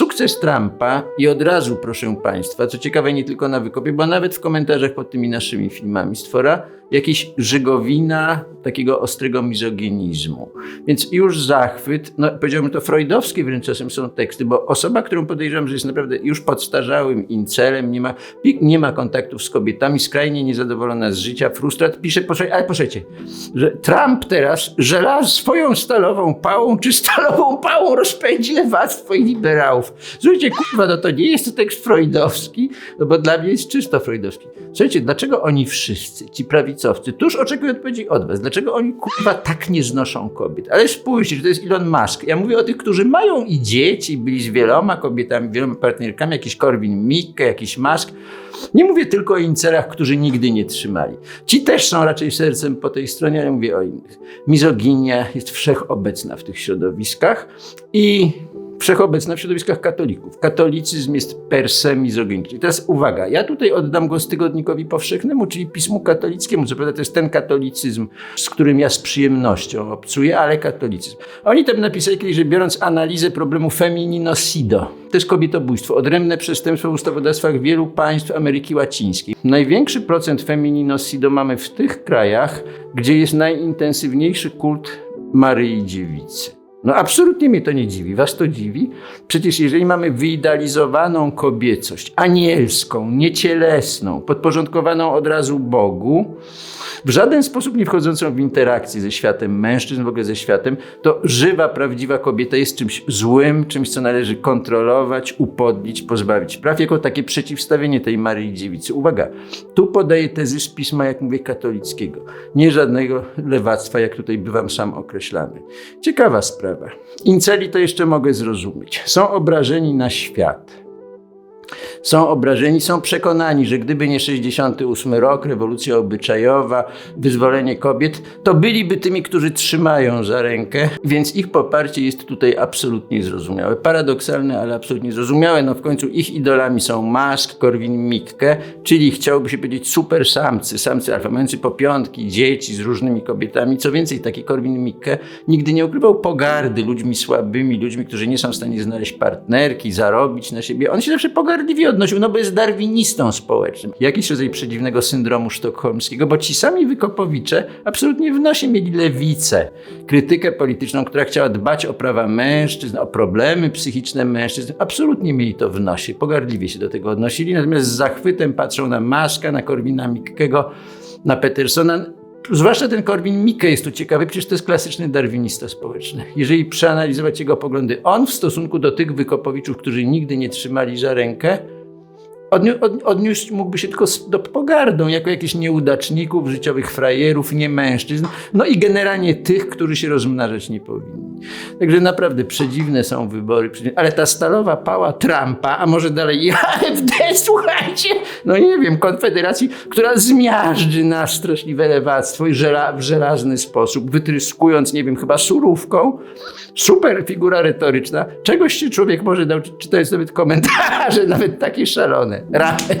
sukces Trumpa i od razu, proszę Państwa, co ciekawe nie tylko na wykopie, bo nawet w komentarzach pod tymi naszymi filmami stwora jakieś żygowina takiego ostrego mizoginizmu. Więc już zachwyt, no powiedziałbym to freudowskie wręcz czasem są teksty, bo osoba, którą podejrzewam, że jest naprawdę już podstarzałym incelem, nie ma, nie ma kontaktów z kobietami, skrajnie niezadowolona z życia, frustrat, pisze, posłuchaj, ale posłuchajcie, że Trump teraz żelaz swoją stalową pałą, czy stalową pałą rozpędzi lewactwo i liberałów. Słuchajcie, kurwa, no to nie jest tekst freudowski, no bo dla mnie jest czysto freudowski. Słuchajcie, dlaczego oni wszyscy, ci prawicowcy, tuż oczekuję odpowiedzi od was, dlaczego oni kurwa tak nie znoszą kobiet? Ale spójrzcie, że to jest Elon Musk. Ja mówię o tych, którzy mają i dzieci, byli z wieloma kobietami, wieloma partnerkami, jakiś Korwin Mikke, jakiś Musk. Nie mówię tylko o incelach, którzy nigdy nie trzymali. Ci też są raczej sercem po tej stronie, ale mówię o innych. Mizoginia jest wszechobecna w tych środowiskach i wszechobecna w środowiskach katolików. Katolicyzm jest per se mizoginiczny. Teraz uwaga, ja tutaj oddam głos tygodnikowi powszechnemu, czyli Pismu Katolickiemu. Co prawda to jest ten katolicyzm, z którym ja z przyjemnością obcuję, ale katolicyzm. Oni tam napisali kiedyś, że biorąc analizę problemu femininocido, to jest kobietobójstwo, odrębne przestępstwo w ustawodawstwach wielu państw Ameryki Łacińskiej. Największy procent femininocido mamy w tych krajach, gdzie jest najintensywniejszy kult Maryi Dziewicy. No absolutnie mnie to nie dziwi. Was to dziwi? Przecież jeżeli mamy wyidealizowaną kobiecość, anielską, niecielesną, podporządkowaną od razu Bogu, w żaden sposób nie wchodzącą w interakcję ze światem mężczyzn, w ogóle ze światem, to żywa, prawdziwa kobieta jest czymś złym, czymś, co należy kontrolować, upodlić, pozbawić praw, jako takie przeciwstawienie tej Maryi Dziewicy. Uwaga, tu podaję tezy z pisma, jak mówię, katolickiego. Nie żadnego lewactwa, jak tutaj bywam sam określany. Ciekawa sprawa. Inceli to jeszcze mogę zrozumieć. Są obrażeni na świat są obrażeni, są przekonani, że gdyby nie 68 rok, rewolucja obyczajowa, wyzwolenie kobiet, to byliby tymi, którzy trzymają za rękę, więc ich poparcie jest tutaj absolutnie zrozumiałe. Paradoksalne, ale absolutnie zrozumiałe. No w końcu ich idolami są Musk, Korwin-Mikke, czyli chciałoby się powiedzieć super samcy, samcy alfa, mający po piątki, dzieci z różnymi kobietami. Co więcej, taki Korwin-Mikke nigdy nie ukrywał pogardy ludźmi słabymi, ludźmi, którzy nie są w stanie znaleźć partnerki, zarobić na siebie. On się zawsze pogardliwie odnosił, no bo jest darwinistą społecznym. Jakiś rodzaj przedziwnego syndromu sztokholmskiego, bo ci sami wykopowicze absolutnie w nosie mieli lewicę, krytykę polityczną, która chciała dbać o prawa mężczyzn, o problemy psychiczne mężczyzn. Absolutnie mieli to w nosie, pogardliwie się do tego odnosili, natomiast z zachwytem patrzą na Maska, na Korwina Mikkego, na Petersona. Zwłaszcza ten Korwin Mikke jest tu ciekawy, przecież to jest klasyczny darwinista społeczny. Jeżeli przeanalizować jego poglądy, on w stosunku do tych wykopowiczów, którzy nigdy nie trzymali za rękę, odniósł, odniósł mógłby się tylko do pogardą, jako jakichś nieudaczników, życiowych frajerów, nie mężczyzn, no i generalnie tych, którzy się rozmnażać nie powinni. Także naprawdę przedziwne są wybory, ale ta stalowa pała Trumpa, a może dalej AfD, słuchajcie, no nie wiem, Konfederacji, która zmiażdży nasz straszliwe lewactwo i żela, w żelazny sposób, wytryskując, nie wiem, chyba surówką, super figura retoryczna, czegoś się człowiek może nauczyć, czy to jest nawet komentarze, nawet takie szalone. Rapy.